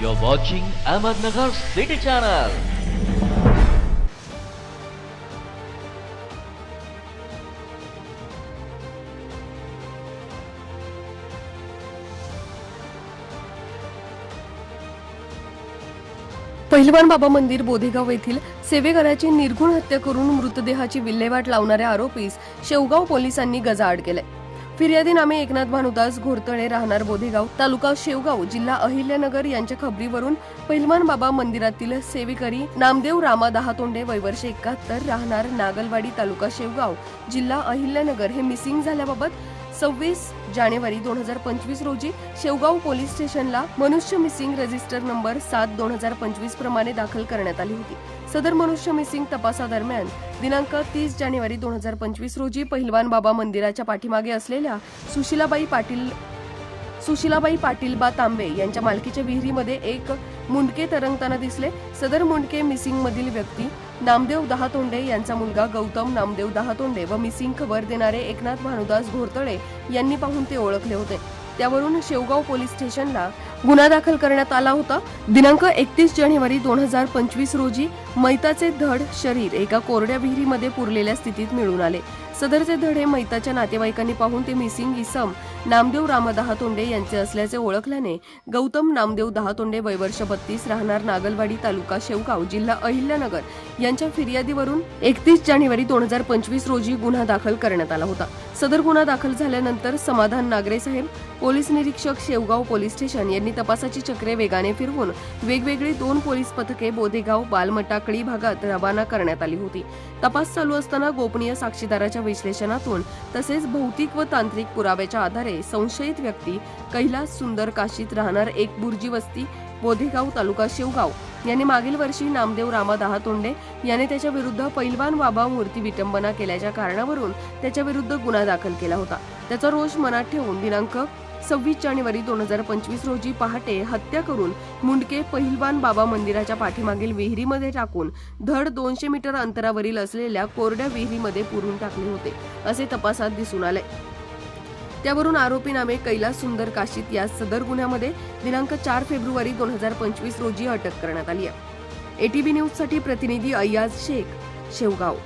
You're watching Ahmednagar City Channel. पहिलवान बाबा मंदिर बोधेगाव येथील सेवेकराची निर्घुण हत्या करून मृतदेहाची विल्हेवाट लावणाऱ्या आरोपीस शेवगाव पोलिसांनी गजाआड केलाय फिर्यादीनामे एकनाथ भानुदास घोरतळे राहणार बोधेगाव तालुका शेवगाव जिल्हा अहिल्यानगर यांच्या खबरीवरून पहिलवान बाबा मंदिरातील सेवेकरी नामदेव रामा दहातोंडे वैवर्ष एकाहत्तर राहणार नागलवाडी तालुका शेवगाव जिल्हा अहिल्यानगर हे मिसिंग झाल्याबाबत सव्वीस जानेवारी दोन हजार पंचवीस रोजी शेवगाव पोलीस स्टेशनला मनुष्य मिसिंग रजिस्टर नंबर सात दोन हजार पंचवीस प्रमाणे दाखल करण्यात आली होती. सदर मनुष्य मिसिंग तपासादरम्यान दिनांक तीस जानेवारी दोन हजार पंचवीस रोजी पहिलवान बाबा मंदिराच्या पाठीमागे असलेल्या सुशिलाबाई पाटील सुशिलाबाई पाटीलबा तांबे यांच्या मालकीच्या विहिरीमध्ये एक मुंडके तरंगताना दिसले. सदर मुंडके मिसिंग मधील व्यक्ती नामदेव दहातोंडे यांचा मुलगा गौतम नामदेव दहातोंडे व मिसिंग खबर देणारे एकनाथ भानुदास घोरतळे यांनी पाहून ते ओळखले होते. त्यावरून शेवगाव पोलीस स्टेशनला गुन्हा दाखल करण्यात आला होता. दिनांक एकतीस जानेवारी दोन हजार पंचवीस रोजी मैताचे धड शरीर एका कोरड्या विहिरीमध्ये पुरलेल्या स्थितीत मिळून आले. सदरचे धड हे मैताच्या नातेवाईकांनी पाहून ते मिसिंग इसम नामदेव राम दहातोंडे यांचे असल्याचे ओळखल्याने गौतम नामदेव दहातोंडे वयवर्ष बत्तीस राहणार नागलवाडी तालुका शेवगाव जिल्हा अहिल्यानगर यांच्या फिर्यादीवरून एकतीस जानेवारी दोन हजार पंचवीस रोजी गुन्हा दाखल करण्यात आला होता. सदर गुन्हा दाखल झाल्यानंतर समाधान नागरे साहेब पोलीस निरीक्षक शेवगाव पोलीस स्टेशन यांनी तपासाची चक्रे वेगाने फिरवून वेगवेगळी दोन पोलीस पथके बोधेगाव टाकळी भागात रवाना करण्यात आली होती. तपास चालू असताना गोपनीय साक्षीदाराच्या विश्लेषणातून तसेच भौतिक व तांत्रिक पुराव्याच्या आधारे संशयित व्यक्ती कैलास सुंदर काशीत राहणार एक बुर्जी वस्ती बोधेगाव तालुका शेवगाव. यांनी मागील वर्षी नामदेव रामा दहातोंडे याने त्याच्या विरुद्ध पैलवान बाबा मूर्ती विटंबना केल्याच्या कारणावरून त्याच्या विरुद्ध गुन्हा दाखल केला होता. त्याचा रोष मनात ठेवून दिनांक सव्वीस जानेवारी दोन हजार पंचवीस रोजी पहाटे हत्या करून मुंडके पहिलवान बाबा मंदिराच्या पाठीमागील विहिरीमध्ये टाकून धड दोनशे मीटर अंतरावरील असलेल्या कोरड्या विहिरीमध्ये पुरून टाकले होते असे तपासात दिसून आले. त्यावरून आरोपी नामे कैलास सुंदर काशीत या सदर गुन्ह्यामध्ये दिनांक चार फेब्रुवारी दोन हजार पंचवीस रोजी अटक करण्यात आली आहे. एटीबी न्यूजसाठी प्रतिनिधी अय्याज शेख शेवगाव.